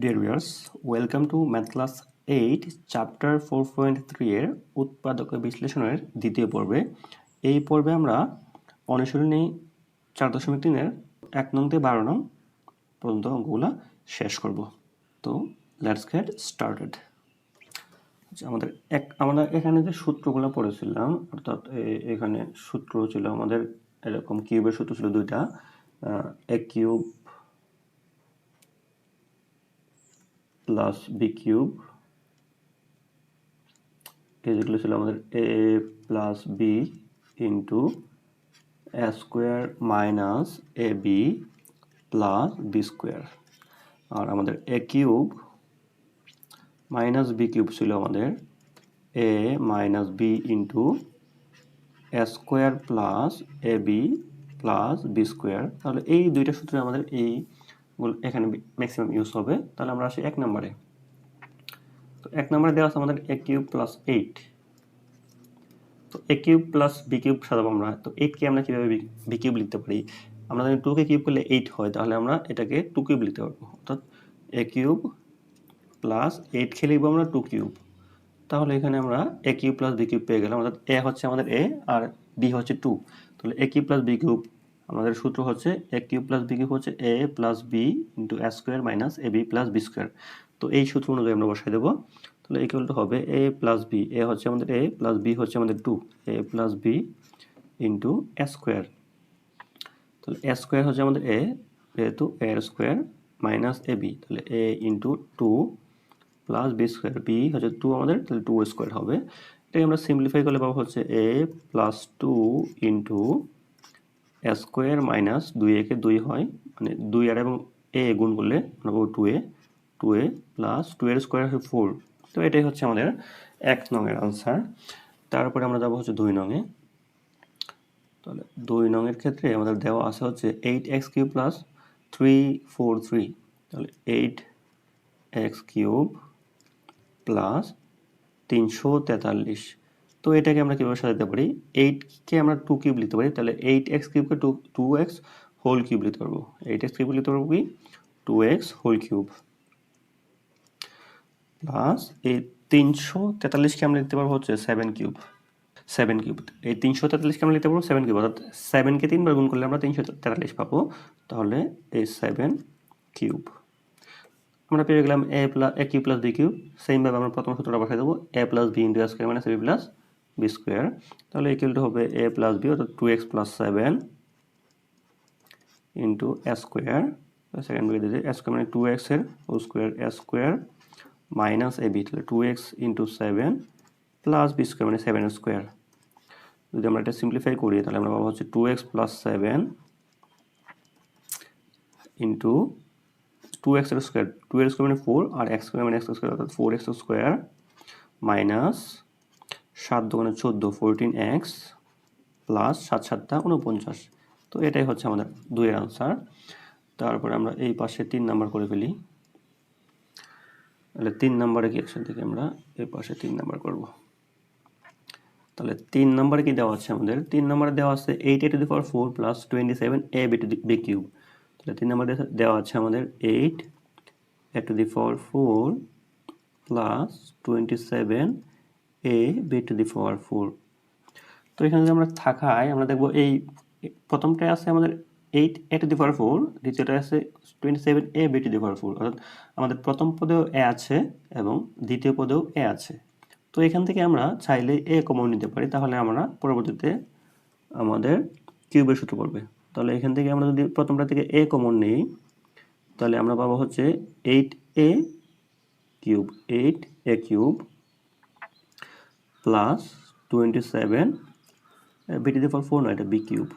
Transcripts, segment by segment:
Dear viewers welcome to math class eight chapter four point three এর উৎপাদক বিশ্লেষণের দ্বিতীয় পর্বে। এই পর্বে আমরা অনুশীলনী চার দশমিক তিনের এক নং থেকে বারো নং পর্যন্ত অঙ্কগুলো শেষ করব। তো লেটস গেট স্টার্টেড আমাদের এক আমরা এখানে যে সূত্রগুলো পড়েছিলাম, অর্থাৎ এখানে সূত্র ছিল আমাদের এরকম কিউবের সূত্র ছিল দুইটা A cube plus B cube যেগুলো ছিল আমাদের A plus B into A square minus A B plus B square আর আমাদের A cube minus B cube ছিল আমাদের A minus B into A square plus A B plus B square তাহলে এই দুইটা সূত্রে আমাদের এই এখানে ম্যাক্সিমাম ইউজ হবে। তাহলে আমরা আসি এক নম্বরে। তো এক নম্বরে দেওয়া আছে আমাদের এ কিউব প্লাস এইট তো A cube plus B cube সাজাবো আমরা। তো এইটকে আমরা কীভাবে বি কিউব লিখতে পারি? আমরা যদি টুকে কিউব করলে এইট হয়, তাহলে আমরা এটাকে টু কিউব লিখতে পারব। অর্থাৎ এ কিউব প্লাস এইটকে লিখব আমরা টু কিউব তাহলে এখানে আমরা A cube plus B cube পেয়ে গেলাম। অর্থাৎ এ হচ্ছে আমাদের এ আর বি হচ্ছে টু তাহলে A cube plus B cube আমাদের সূত্র হচ্ছে A cube plus B cube হচ্ছে A plus B into A square minus A B plus B square. তো এই সূত্র অনুযায়ী আমরা বসাই দেবো। তাহলে ইকুয়াল টু হবে এ প্লাস বি এ হচ্ছে আমাদের এ প্লাস বি হচ্ছে আমাদের two A plus B into A square. তাহলে এ স্কোয়ার হচ্ছে আমাদের এ যেহেতু A square minus A B তাহলে A into two plus B square. B হচ্ছে টু আমাদের, তাহলে টু স্কোয়ার হবে। এটাকে আমরা সিম্পলিফাই করলে পাবো হচ্ছে A plus two into square minus দুই একে দুই হয় মানে দুই আর এবং এ গুণ করলে আমরা পাবো two A two A plus two এর স্কোয়ার হচ্ছে ফোর তো এটাই হচ্ছে আমাদের এক নংয়ের আনসার তারপরে আমরা যাব হচ্ছে দুই নংয়ে তাহলে দুই নংয়ের ক্ষেত্রে আমাদের দেওয়া আছে হচ্ছে eight X cube plus three four three তাহলে এইট এক্স কিউব প্লাস তিনশো তেতাল্লিশ। তো এটাকে আমরা কীভাবে সাজাতে পারি? এইটকে আমরা টু কিউব লিখতে পারি। তাহলে eight x কিউবকে two two X whole cube লিখতে পারব। এইট এক্স কিউব লিখতে পারব কি? Two X whole cube plus এই তিনশো তেতাল্লিশকে আমরা লিখতে পারব হচ্ছে সেভেন কিউব সেভেন কিউব এই তিনশো তেতাল্লিশকে আমরা লিখতে পারব সেভেন কিউব অর্থাৎ সেভেনকে তিনবার গুণ করলে আমরা তিনশো তেতাল্লিশ পাবো। তাহলে এই সেভেন কিউব আমরা পেয়ে গেলাম A plus A cube plus B cube সেমভাবে আমরা প্রথম সূত্রটা বসাই দেবো। A plus B into square minus B plus B square, তাহলে ইকুয়ালটা হবে এ প্লাস বি অর্থাৎ two X plus seven into A square second ব্রেকে দিতে স্কোয়ার মানে টু এক্সের whole square A square minus A B তাহলে two X into seven plus B square মানে সেভেন স্কোয়ার যদি আমরা এটা সিম্পলিফাই করি, তাহলে আমরা পাবো হচ্ছে two X plus seven into two X square two এর স্কোয়ার মানে ফোর আর এক্স স্কোয়ার মানে এক্স স্কোয়ার অর্থাৎ ফোর এক্স স্কোয়ার মাইনাস সাত দোকানে চোদ্দ ফোরটিন এক্স প্লাস সাত সাতটা উনপঞ্চাশ তো এটাই হচ্ছে আমাদের দুইয়ের আনসার তারপরে আমরা এই পাশে তিন নাম্বার করে ফেলি। তাহলে তিন নাম্বারে কি একসাথে থেকে আমরা? এই পাশে তিন নাম্বার করব। তাহলে তিন নাম্বারে কি দেওয়া আছে আমাদের? তিন নাম্বারে দেওয়া আছে eight A to the power four plus twenty seven A B to the B cube তাহলে তিন নাম্বারে দেওয়া আছে আমাদের eight A to the power four plus twenty seven A B to the power four তো এখানে যদি আমরা থাকায় আমরা দেখব এই প্রথমটায় আছে আমাদের eight A to the power four দ্বিতীয়টা আছে twenty seven A B to the power four অর্থাৎ আমাদের প্রথম পদেও এ আছে এবং দ্বিতীয় পদেও এ আছে। তো এখান থেকে আমরা চাইলে এ কমন নিতে পারি, তাহলে আমরা পরবর্তীতে আমাদের কিউবের সূত্র পড়বে। তাহলে এখান থেকে আমরা যদি প্রথমটা থেকে এ কমন নিই, তাহলে আমরা পাবো হচ্ছে eight A cube eight A cube plus twenty seven B to the power four নয় এটা B cube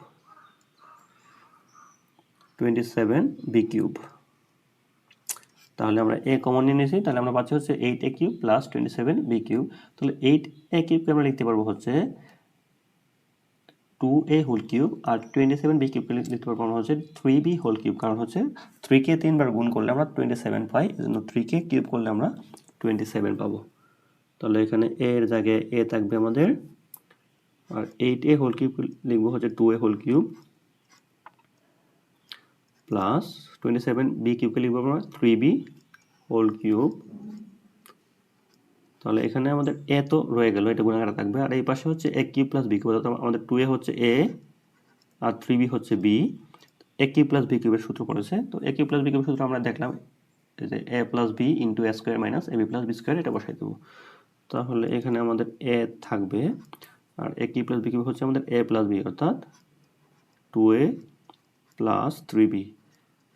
twenty seven B cube তাহলে আমরা এ কমন নিয়ে নিয়েছি, তাহলে আমরা পাচ্ছি হচ্ছে eight A cube plus twenty seven B cube তাহলে এইট এ কিউবকে আমরা লিখতে পারব হচ্ছে টু এ হোল কিউব আর টোয়েন্টি সেভেন বি কিউবকে লিখতে পারব আমরা হচ্ছে থ্রি বি হোল কিউব কারণ হচ্ছে থ্রিকে তিনবার গুণ করলে আমরা টোয়েন্টি সেভেন পাই এজন্য থ্রিকে কিউব করলে আমরা টোয়েন্টি সেভেন পাবো। তাহলে এখানে এ এর জায়গায় এ থাকবে আমাদের, আর এইট এ হোল কিউব লিখব হচ্ছে two A whole cube plus twenty seven B কিউবকে লিখব আমরা থ্রি বি হোল কিউব তাহলে এখানে আমাদের এ তো রয়ে গেল, এটা গুণাকারে থাকবে, আর এই পাশে হচ্ছে A cube plus B cube অর্থাৎ আমাদের টু এ হচ্ছে এ আর থ্রি বি হচ্ছে B A cube plus B কিউবের সূত্র পড়েছে, তো এ কিউব প্লাস বি কিউবের সূত্র আমরা দেখলাম যে A plus B into A square minus A B plus B square এটা বসাই দেবো। তাহলে এখানে আমাদের এ থাকবে, আর এ কি প্লাস বি কিউব হচ্ছে আমাদের এ প্লাস বি অর্থাৎ two A plus three B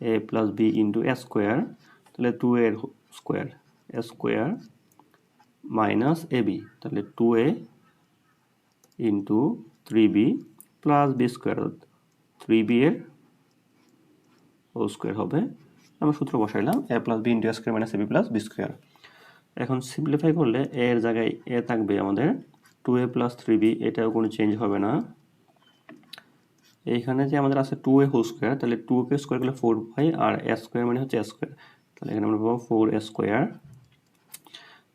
A plus B into A square তাহলে টু এর square A square minus A B তাহলে two A into three B plus B square three B এর whole square হবে। আমরা সূত্র বসাইলাম A plus B into A square minus A B plus B square এখন simplify করলে এ এর জায়গায় এ থাকবে আমাদের two A plus three B এটাও কোনো চেঞ্জ হবে না। এইখানে যে আমাদের আছে টু এ হোল স্কোয়ার তাহলে টু কে স্কোয়ার করলে ফোর পাই আর এ স্কোয়ার মানে হচ্ছে এ স্কোয়ার তাহলে এখানে আমরা পাবো ফোর এ স্কোয়ার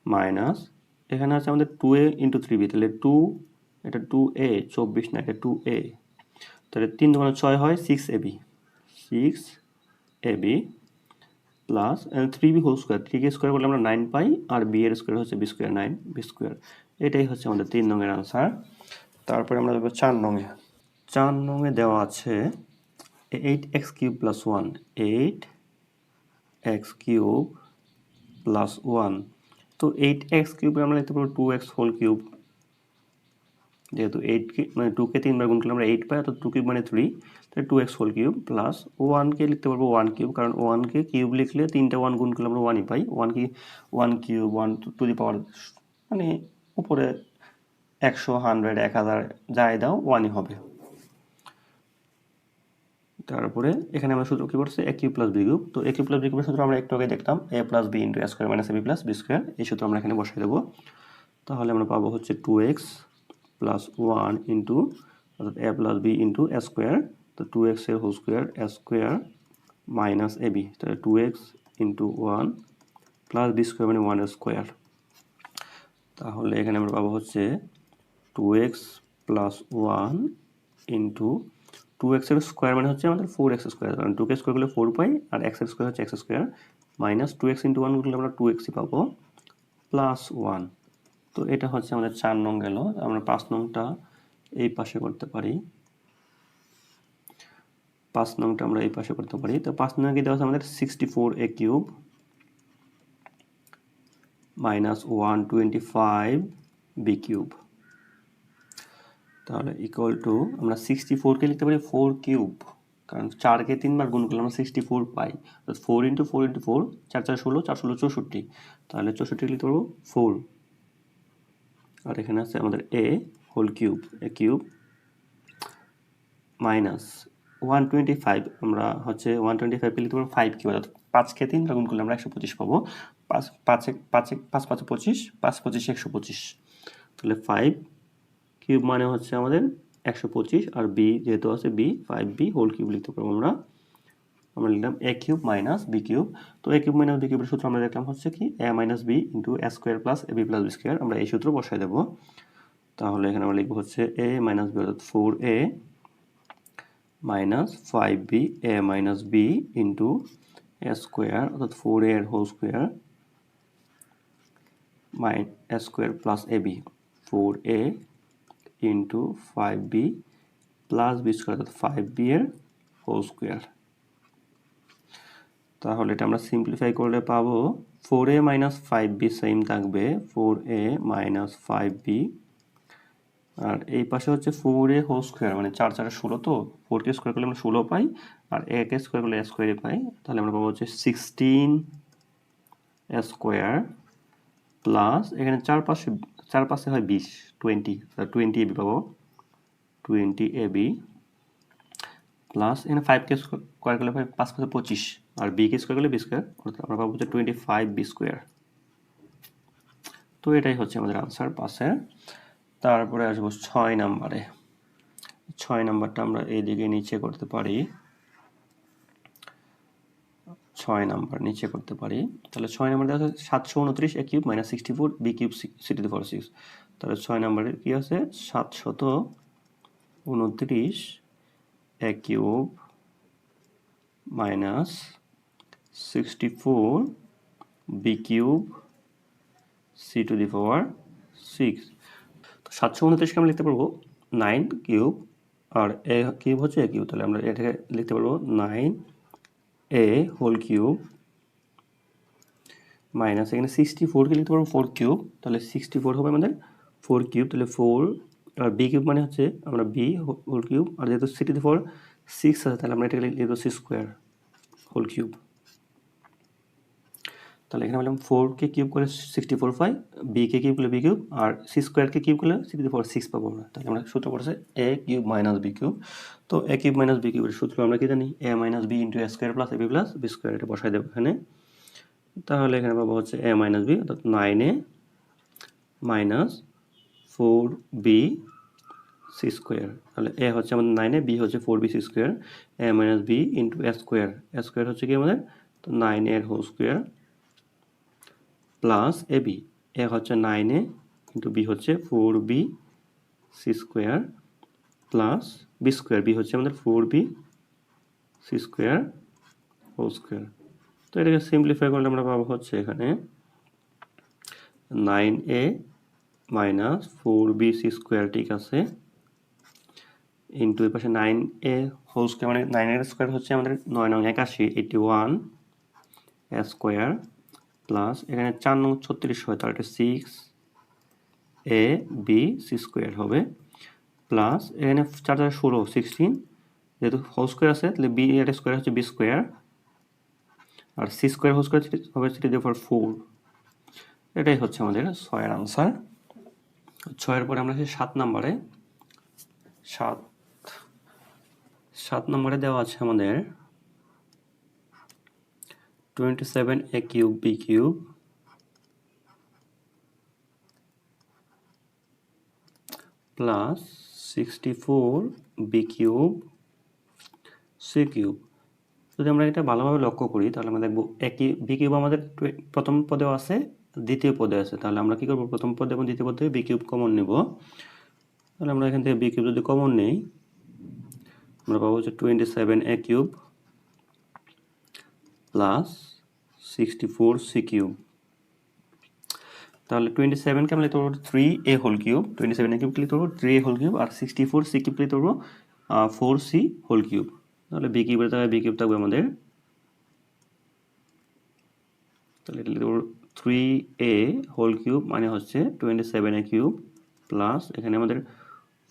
মাইনাস এখানে আছে আমাদের two A into three B তাহলে টু এটা টু এ চব্বিশ না, এটা টু এ তাহলে তিন দোকানে ছয় হয় six A B six A B plus three B whole square three K square করলে আমরা নাইন পাই, আর বি এর স্কোয়ার হচ্ছে B square nine B square এটাই হচ্ছে আমাদের তিন নঙের আনসার তারপরে আমরা দেবো চার নঙে চার নঙে দেওয়া আছে eight X cube plus one eight X cube plus one তো এইট এক্স কিউবে আমরা লিখতে পারব টু এক্স হোল কিউব যেহেতু এইটকে মানে টুকে তিনবার গুণ করলে আমরা এইট পাই, অর্থাৎ টু কিউব মানে three two X whole cube plus ওয়ানকে লিখতে পারব ওয়ান কিউব কারণ ওয়ানকে কিউব লিখলে তিনটা ওয়ান গুণ করলে আমরা ওয়ানই পাই। ওয়ান কি one cube one to the power মানে উপরে একশো হান্ড্রেড এক হাজার যাই দাও ওয়ানই হবে। তারপরে এখানে আমরা সূত্র কি পড়ছে A cube plus B cube তো এ কিউ প্লাস বি কিউবের সূত্র আমরা একটু আগে দেখতাম A plus B into A square minus B plus B square এই সূত্র আমরা এখানে বসাই দেবো। তাহলে আমরা পাবো হচ্ছে two X plus one into অর্থাৎ A plus B into A square তো টু এক্সের whole square square minus A B তাহলে two X into one plus B square মানে ওয়ান স্কোয়ার তাহলে এখানে আমরা পাবো হচ্ছে two X plus one into two এক্সের স্কোয়ার মানে হচ্ছে আমাদের ফোর এক্স স্কোয়ার কারণ টু কে স্কোয়ার করলে ফোর পাই আর এক্স স্কোয়ার হচ্ছে X square minus two X into one করলে আমরা টু এক্সই পাবো প্লাস ওয়ান তো এটা হচ্ছে আমাদের চার নং গেল, আমরা পাঁচ নংটা এই পাশে করতে পারি। পাঁচ নংটা আমরা এই পাশে করতে পারি। তো পাঁচ নং দেওয়া আছে আমাদের? Sixty four A cube minus one twenty five B cube তাহলে ইকুয়াল টু আমরা সিক্সটি ফোরকে লিখতে পারি ফোর কিউব কারণ চারকে তিনবার গুণ করলে আমরা সিক্সটি ফোর পাই। Four into four into four চার চার ষোলো চার ষোলো চৌষট্টি। তাহলে চৌষট্টি লিখতে পারব? ফোর আর এখানে আছে আমাদের A whole cube A cube minus one twenty five আমরা হচ্ছে ওয়ান টোয়েন্টি ফাইভকে লিখতে পারব ফাইভ কিউব অর্থাৎ পাঁচকে তিন গুণ করলে আমরা একশো পঁচিশ পাবো। পাঁচ, পাঁচে পাঁচে, পাঁচ, পাঁচে পঁচিশ, পাঁচ, পঁচিশ একশো পঁচিশ। তাহলে ফাইভ কিউব মানে হচ্ছে আমাদের একশো পঁচিশ আর বি যেহেতু আছে B five B whole cube লিখতে পারব আমরা। আমরা লিখলাম A cube minus B cube তো এ কিউব মাইনাস বি কিউবের সূত্র আমরা দেখলাম হচ্ছে কি? A minus B into A square plus A B plus B square আমরা এই সূত্র বসাই দেবো। তাহলে এখানে আমরা লিখব হচ্ছে এ মাইনাস বি অর্থাৎ four A minus five B A minus B into A square অর্থাৎ ফোর এ এর whole square minus A square plus A B four A into five B plus B square অর্থাৎ ফাইভ বি এর whole square তাহলে এটা আমরা simplify করলে পাবো four A minus five B same থাকবে four A minus five B আর এই পাশে হচ্ছে ফোর এ হোল স্কোয়ার মানে চার চারে ষোলো তো? ফোর কে স্কোয়ার করলে আমরা ষোলো পাই, আর এ কে স্কোয়ার করলে স্কোয়ারে পাই। তাহলে আমরা পাবো হচ্ছে সিক্সটিন স্কোয়ার প্লাস এখানে চার পাশে চার পাশে হয় বিশ টোয়েন্টি টোয়েন্টি এবি পাবো। টোয়েন্টি এবি প্লাস এখানে ফাইভ কে স্কোয়ার করলে পাঁচ পাশে পঁচিশ, আর বি কে স্কোয়ার করলে বি স্কোয়ার আমরা পাবো হচ্ছে টোয়েন্টি ফাইভ বি স্কোয়ার তো এটাই হচ্ছে আমাদের আনসার পাশের। তারপরে আসব ছয় নাম্বারে। ছয় নাম্বারটা আমরা এইদিকে নিচে করতে পারি। ছয় নাম্বার নিচে করতে পারি। তাহলে ছয় নাম্বার দেখা যাচ্ছে সাতশো উনত্রিশ a cube minus sixty four b cube city four six তাহলে ছয় নাম্বারের কী আছে? সাতশত উনত্রিশ a cube minus sixty four b cube c to the power six সাতশো উনত্রিশকে আমরা লিখতে পারব? নাইন কিউব, আর এ কিউব হচ্ছে এ কিউব, তাহলে আমরা এটাকে লিখতে পারব nine a whole cube minus এখানে সিক্সটি ফোরকে লিখতে পারব ফোর কিউব, তাহলে সিক্সটি ফোর হবে আমাদের ফোর কিউব, তাহলে ফোর, আর বি কিউব মানে হচ্ছে আমরা বি হোল কিউব, আর যেহেতু সিক্সটি ফোর, সিক্স আছে, তাহলে আমরা এটাকে লিখে লিখব সি স্কোয়ার হোল কিউব। তাহলে এখানে বললাম ফোর কে কিউব করলে সিক্সটি ফোর পাই বি কে কিউব করলে বি কিউব আর সি স্কোয়ারকে কিউব করলে সিক্সটি ফোর সিক্স পাবো আমরা। তাহলে আমরা সূত্র পড়েছে a cube minus b cube তো এ কিউব মাইনাস বি কিউবের সূত্র আমরা কি জানি? A minus b into a square plus a b plus b square এটা বসাই দেবো এখানে। তাহলে এখানে পাবো হচ্ছে এ মাইনাস বি অর্থাৎ nine a minus four b c square তাহলে এ হচ্ছে আমাদের নাইনে বি হচ্ছে four b c square a minus b into a square a square হচ্ছে কি আমাদের? তো নাইন এর whole square plus a b a হচ্ছে নাইন এ ইন্টু বি হচ্ছে four b c square plus b square b হচ্ছে আমাদের four b c square whole square তো এটাকে সিম্পলিফাই করলে আমরা পাবো হচ্ছে এখানে nine a minus four b c square ঠিক আছে। ইন্টু এর পাশে নাইন এ হোল স্কোয়ার মানে নাইন এর স্কোয়ার হচ্ছে আমাদের নয় নং একাশি এইটি ওয়ান স্কোয়ার প্লাস এখানে চার নং ছত্রিশ হয় তাহলে এটা six a b c square হবে। প্লাস এখানে চার চার ষোলো সিক্সটিন যেহেতু হোল স্কোয়ার আছে, তাহলে বি এর স্কোয়ার হচ্ছে বি স্কোয়ার আর সি স্কোয়ার হোল স্কোয়ার হবে থ্রি দিয়ে ফোর এটাই হচ্ছে আমাদের ছয়ের আনসার ছয়ের পরে আমরা সেই সাত নম্বরে। সাত। সাত নম্বরে দেওয়া আছে আমাদের twenty seven a cube b cube plus sixty four b cube c যদি আমরা এটা ভালোভাবে লক্ষ্য করি, তাহলে আমরা দেখব একই বি কিউব আমাদের প্রথম পদেও আছে, দ্বিতীয় পদে আছে। তাহলে আমরা কি করব? প্রথম পদে এবং দ্বিতীয় পদে বি কিউব কমন নেব। তাহলে আমরা এখান থেকে বি কিউব যদি কমন নেই, আমরা পাবো হচ্ছে twenty seven a cube plus sixty four c তাহলে টোয়েন্টি সেভেনকে আমরা লিখতে পারব three a whole cube twenty seven a cube লিখতে পারব থ্রি এ হোল কিউব আর সিক্সটি ফোর সি কিউব লিখতে পারব ফোর সি হোল কিউব তাহলে বি কিউবের জায়গায় বি কিউব থাকবে আমাদের, তাহলে এটা লিখতে পারব থ্রি এ হোল কিউব মানে হচ্ছে twenty seven a cube plus এখানে আমাদের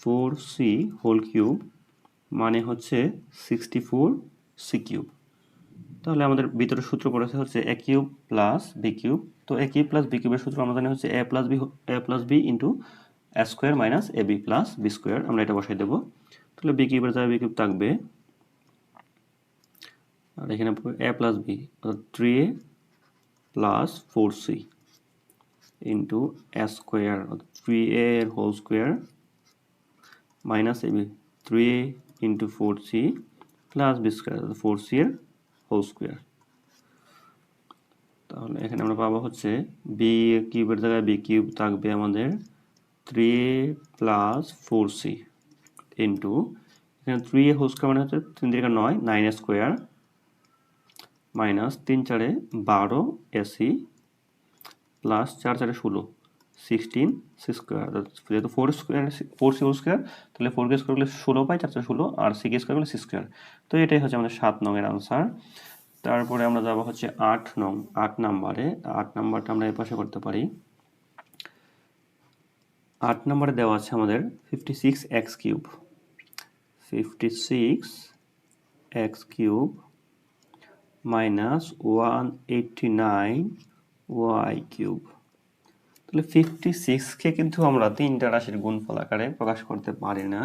ফোর সি হোল কিউব মানে হচ্ছে সিক্সটি ফোর সি কিউব তাহলে আমাদের ভিতরে সূত্র পড়েছে হচ্ছে a cube plus b cube তো এ কিউব প্লাস বি কিউবের সূত্র আমরা জানি হচ্ছে a plus b a plus b into a square minus a b plus b square আমরা এটা বসাই দেবো। তাহলে বি কিউবের জায়গায় বি কিউব থাকবে। আর এখানে এ প্লাস বি অর্থাৎ three a plus four c into a square অর্থাৎ থ্রি এ এর whole square minus a b three a into four c plus b square four c এর whole square. তাহলে এখানে আমরা পাবো হচ্ছে বি কিউবের জায়গায় বি কিউব থাকবে আমাদের three plus four c into এখানে থ্রি এ হোল স্কোয়ার মানে হচ্ছে তিন দিকে নয় নাইন স্কোয়ার মাইনাস তিন চারে বারো এসি প্লাস চার চারে ষোলো। সিক্সটিন সি স্কোয়ার যেহেতু four square four C whole square তাহলে ফোর কে স্কোয়ার করলে ষোলো পাই চার চার ষোলো, আর সি কে স্কোয়ার করলে সি স্কোয়ার তো এটাই হচ্ছে আমাদের সাত নংয়ের আনসার তারপরে আমরা যাব হচ্ছে আট নং, আট নাম্বারে। আট নাম্বারটা আমরা এপাশে করতে পারি। আট নাম্বারে দেওয়া আছে আমাদের fifty six x cube fifty six x cube minus one eighty nine y cube তাহলে ফিফটি সিক্সকে কিন্তু আমরা তিনটা রাশির গুণফল আকারে প্রকাশ করতে পারি না।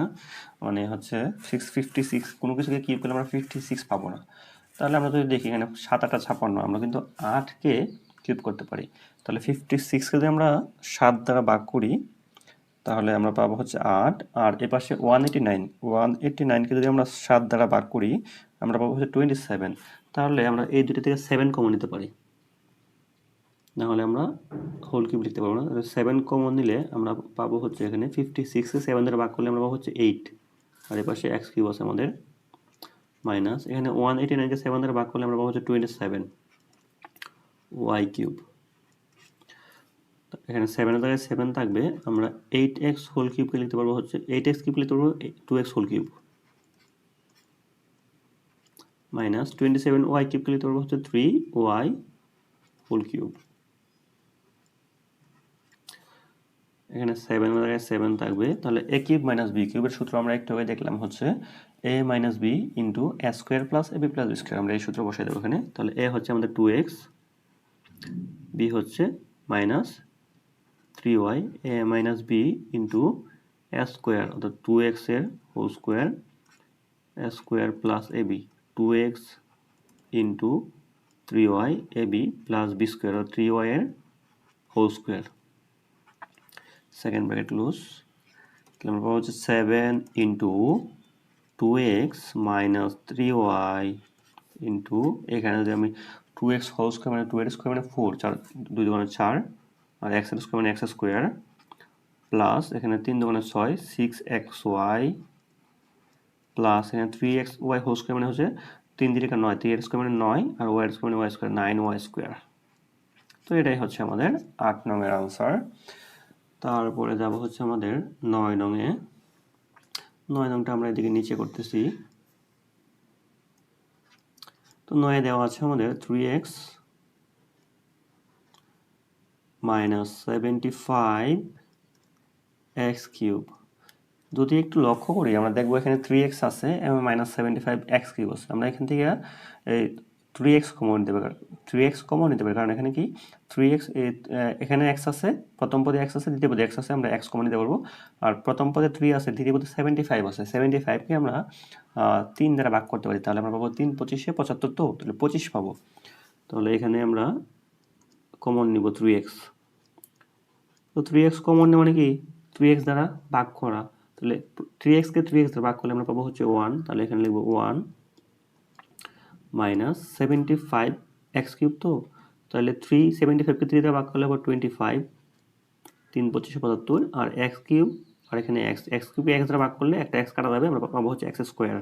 মানে হচ্ছে সিক্স ফিফটি সিক্স কোনো কিছুকে কিউব করলে আমরা ফিফটি সিক্স পাবো না। তাহলে আমরা যদি দেখি এখানে সাত আটটা ছাপান্ন আমরা কিন্তু আটকে কিউব করতে পারি। তাহলে ফিফটি সিক্সকে যদি আমরা সাত দ্বারা ভাগ করি, তাহলে আমরা পাবো হচ্ছে আট। আর এ পাশে one eighty nine one eighty নাইনকে যদি আমরা সাত দ্বারা ভাগ করি, আমরা পাবো হচ্ছে টোয়েন্টি সেভেন তাহলে আমরা এই দুটি থেকে সেভেন কমে নিতে পারি। নাহলে আমরা হোল কিউব লিখতে পারব না। সেভেন কমন নিলে আমরা পাবো হচ্ছে এখানে ফিফটি সিক্সে সেভেন দ্বারা ভাগ করলে আমরা পাবো হচ্ছে এইট আর এ পাশে এক্স কিউব আছে আমাদের মাইনাস এখানে ওয়ান এইটি নাইনকে সেভেন দ্বারা ভাগ করলে আমরা পাবো হচ্ছে টোয়েন্টি সেভেন ওয়াই কিউব এখানে সেভেনের জায়গায় সেভেন থাকবে, আমরা এইট এক্স হোল কিউবকে লিখতে পারব হচ্ছে এইট এক্স কিউব লিখতে পারব two x whole cube minus twenty seven y কিউবকে লিখতে পারব হচ্ছে থ্রি ওয়াই হোল কিউব এখানে সেভেন জায়গায় সেভেন থাকবে। তাহলে এ কিউব মাইনাস বি কিউবের সূত্র আমরা একটু আগে দেখলাম হচ্ছে a minus b into a square plus a b plus b square আমরা এই সূত্র বসাই দেবো এখানে। তাহলে এ হচ্ছে আমাদের টু এক্স বি হচ্ছে minus three y a minus b into a square অর্থাৎ টু এক্সের whole square a square plus a b two x into three y a b plus b square three ওয়াইয়ের whole square second bracket close তাহলে আমরা পাবো হচ্ছে seven into two x minus three y into এখানে যদি আমি two x whole square মানে two এর স্কোয়ার মানে ফোর চার, দুই দোকানে চার, আর এক্সের স্কোয়ার মানে এক্স স্কোয়ার প্লাস এখানে তিন দোকানে ছয় সিক্স এক্স ওয়াই প্লাস এখানে three x y whole square মানে হচ্ছে তিন দিকে নয় থ্রি এক্স স্কোয়ার মানে নয়, আর ওয়াই স্কোয়ার মানে y square nine y square তো এটাই হচ্ছে আমাদের আট নংয়ের আনসার তারপরে যাব হচ্ছে আমাদের নয় নংয়ে। নয় নংটা আমরা এদিকে নিচে করতেছি। তো নয়ে দেওয়া আছে আমাদের three x minus seventy five x cube যদি একটু লক্ষ্য করি, আমরা দেখব এখানে থ্রি এক্স আছে, এবং minus seventy five x cube আছে। আমরা এখান থেকে এই থ্রি এক্স কমন নিতে পারি থ্রি এক্স কমন নিতে পারি। কারণ এখানে কি? থ্রি এক্স এখানে এক্স আছে, প্রথম পদে এক্স আছে, দ্বিতীয় পদে এক্স আছে, আমরা এক্স কমন নিতে পারব। আর প্রথম পদে থ্রি আছে, দ্বিতীয় পদে সেভেন্টি ফাইভ আছে। সেভেন্টি ফাইভকে আমরা তিন দ্বারা ভাগ করতে পারি। তাহলে আমরা পাবো তিন পঁচিশে পঁচাত্তর তো, তাহলে পঁচিশ পাবো। তাহলে এখানে আমরা কমন নিব থ্রি এক্স তো থ্রি এক্স কমন নেওয়া মানে কি? থ্রি এক্স দ্বারা ভাগ করা। তাহলে থ্রি এক্সকে থ্রি এক্স দ্বারা ভাগ করলে আমরা পাবো হচ্ছে ওয়ান তাহলে এখানে লিখব one minus seventy five x cube তো তাহলে থ্রি সেভেন্টি ফাইভকে থ্রি দ্বারা ভাগ করলে আবার টোয়েন্টি ফাইভ তিন পঁচিশে পঁচাত্তর, আর এক্স কিউব আর এখানে এক্স এক্স কিউবে এক্স দ্বারা ভাগ করলে একটা এক্স কাটা যাবে, আমরা পাবো হচ্ছে এক্স স্কোয়ার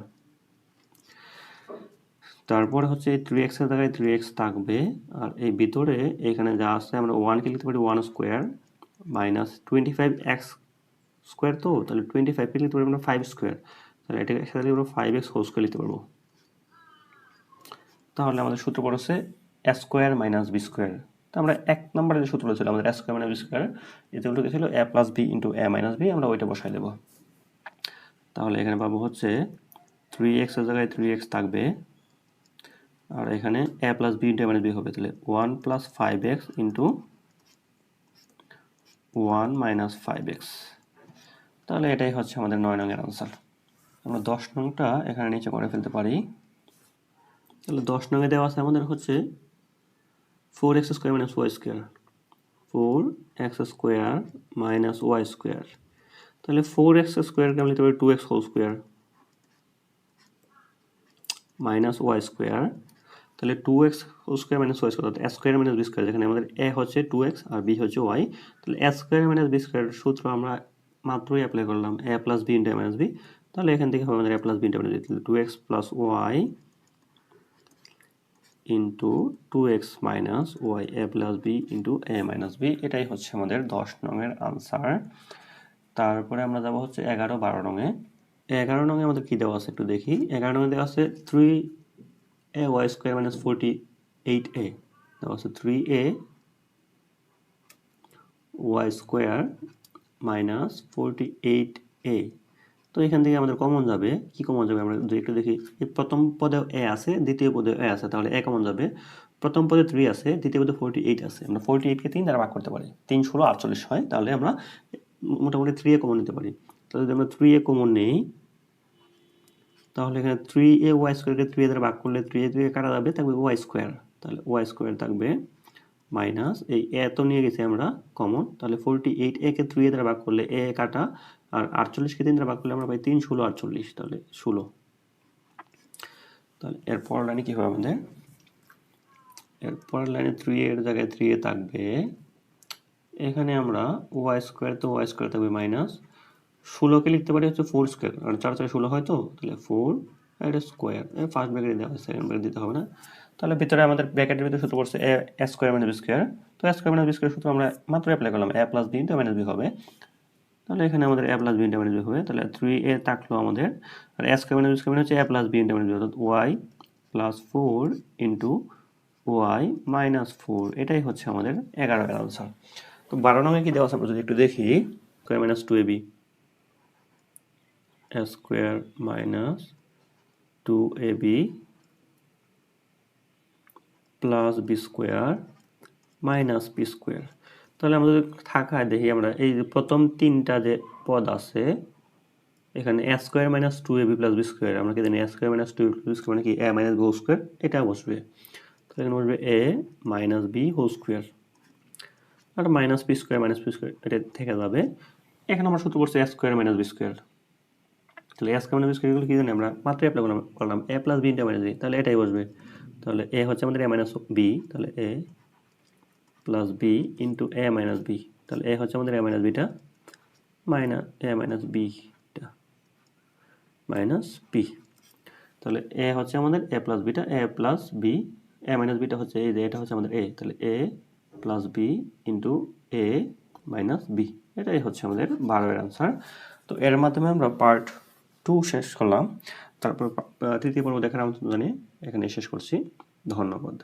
তারপরে হচ্ছে থ্রি এক্সের জায়গায় থ্রি এক্স থাকবে, আর এই ভিতরে এখানে যা আছে আমরা ওয়ানকে লিখতে পারি one square minus twenty five x square তো, তাহলে টোয়েন্টি ফাইভকে লিখতে পারি আমরা ফাইভ স্কোয়ার তাহলে এটাকে একসাথে লিখব ফাইভ এক্স হোল স্কোয়ার লিখতে পারব। তাহলে আমাদের সূত্র পড়েছে স্কোয়ার মাইনাস বি স্কোয়ার। তো আমরা এক নম্বরে যে সূত্র ছিল, আমাদের স্কোয়ার মাইনাস বি স্কোয়ার যেগুলো ছিল? A plus b into a minus b, আমরা ওইটা বসাই দেবো। তাহলে এখানে পাবো হচ্ছে থ্রি এক্সের জায়গায় থ্রি এক্স থাকবে। আর এখানে a plus b into a minus b হবে। তাহলে one plus five x into one minus five x তাহলে এটাই হচ্ছে আমাদের নয় নংয়ের আনসার আমরা দশ নংটা এখানে নিচে করে ফেলতে পারি। তাহলে দশ নঙে দেওয়া আছে আমাদের হচ্ছে four x square minus y square. Four x square minus y square. তাহলে ফোর এক্স স্কোয়ারকে আমরা লিখতে পারি two x whole square minus y square. তাহলে two x whole square minus y square, অর্থাৎ স্কোয়ার মাইনাস বি স্কোয়ার, যেখানে আমাদের a হচ্ছে টু এক্স আর বি হচ্ছে ওয়াই। তাহলে a square minus b square সূত্র আমরা মাত্রই অ্যাপ্লাই করলাম, a plus b into minus b তাহলে এখান থেকে হবে আমাদের a plus b into minus b two x plus y into two x minus y a plus b into a minus b এটাই হচ্ছে আমাদের দশ নংয়ের আনসার তারপরে আমরা যাব হচ্ছে এগারো বারো নংয়ে এগারো নংয়ে আমাদের কী দেওয়া আছে একটু দেখি। এগারো নংয়ে দেওয়া আছে three a y square minus forty eight a দেওয়া আছে three a y square minus forty eight a তো এখান থেকে আমাদের কমন যাবে। কি কমন যাবে? আমরা যদি একটু দেখি প্রথম পদে এ আছে, দ্বিতীয় পদে এ আছে, তাহলে এ কমন যাবে। প্রথম পদে থ্রি আছে, দ্বিতীয় পদে ফোরটি এইট আছে। আমরা ফোরটি এইটকে তিন দ্বারা ভাগ করতে পারি। তিন, ষোলো, আটচল্লিশ হয়, তাহলে আমরা মোটামুটি থ্রি এ কমন নিতে পারি। তাহলে যদি আমরা থ্রি এ কমন নেই, তাহলে এখানে থ্রি এ ওয়াই স্কোয়ারকে থ্রি এ দ্বারা ভাগ করলে থ্রি এ থ্রি কাটা যাবে, থাকবে ওয়াই স্কোয়ার তাহলে ওয়াই স্কোয়ার থাকবে মাইনাস এই এ তো নিয়ে গেছি আমরা কমন তাহলে ফোরটি এইট এ কে থ্রি এ দ্বারা ভাগ করলে এ কাটা আর আটচল্লিশকে তিন দ্বারা ভাগ করলে আমরা পাই তিন, ষোলো, আটচল্লিশ। তাহলে ষোলো। তাহলে এরপর লাইনে কী হবে আমাদের? এরপর লাইনে থ্রি এর জায়গায় থ্রি এ থাকবে। এখানে আমরা ওয়াই স্কোয়ার তো ওয়াই স্কোয়ার থাকবে মাইনাস ষোলোকে লিখতে পারি হচ্ছে ফোর স্কোয়ার কারণ চার চার ষোলো হয় তো? তাহলে ফোর এটা স্কোয়ার ফার্স্ট ব্র্যাকেট দেওয়া হয় সেকেন্ড ব্র্যাকেট দিতে হবে না। তাহলে ভিতরে আমাদের ব্র্যাকেটের ভিতরে সূত্র পড়ছে এ স্কোয়ার মানে স্কোয়ার তো a square minus b square সূত্র আমরা মাত্র অ্যাপ্লাই করলাম। A plus b into minus b হবে। তাহলে এখানে আমাদের a plus b into minus হবে। তাহলে থ্রি এ থাকল আমাদের। আর a square minus b square মানে হচ্ছে a plus b into minus অর্থাৎ y plus four into y minus four এটাই হচ্ছে আমাদের এগারো এর আনসার তো বারো নামে কি দেওয়া আছে যদি একটু দেখি? Square minus two a b square minus two a b plus b square minus p square তাহলে আমাদের থাকায় দেখি আমরা, এই প্রথম তিনটা যে পদ আছে, এখানে a square minus two a b plus b square আমরা কি জানি a square minus two b square মানে কি? A minus b whole square এটা বসবে। তাহলে এখানে বসবে a minus b whole square R minus p square minus p square এটা থেকে যাবে। এখানে আমরা সূত্র করছি a square minus b square তাহলে a square minus b square কি জানি আমরা? মাত্র অ্যাপ্লাই করলাম করলাম। A plus b into minus b তাহলে এটাই বসবে। তাহলে এ হচ্ছে আমাদের এ মাইনাস বি তাহলে a plus b into a minus b তাহলে এ হচ্ছে আমাদের a minus beta minus a minus beta minus p তাহলে এ হচ্ছে আমাদের a plus beta a plus b a minus beta হচ্ছে এই যে এটা হচ্ছে আমাদের এ তাহলে a plus b into a minus b এটাই হচ্ছে আমাদের বারোয়ের আনসার তো এর মাধ্যমে আমরা পার্ট টু শেষ করলাম। তারপর তৃতীয় পর্ব দেখার আমন্ত্রণ জানিয়ে এখানে শেষ করছি। ধন্যবাদ।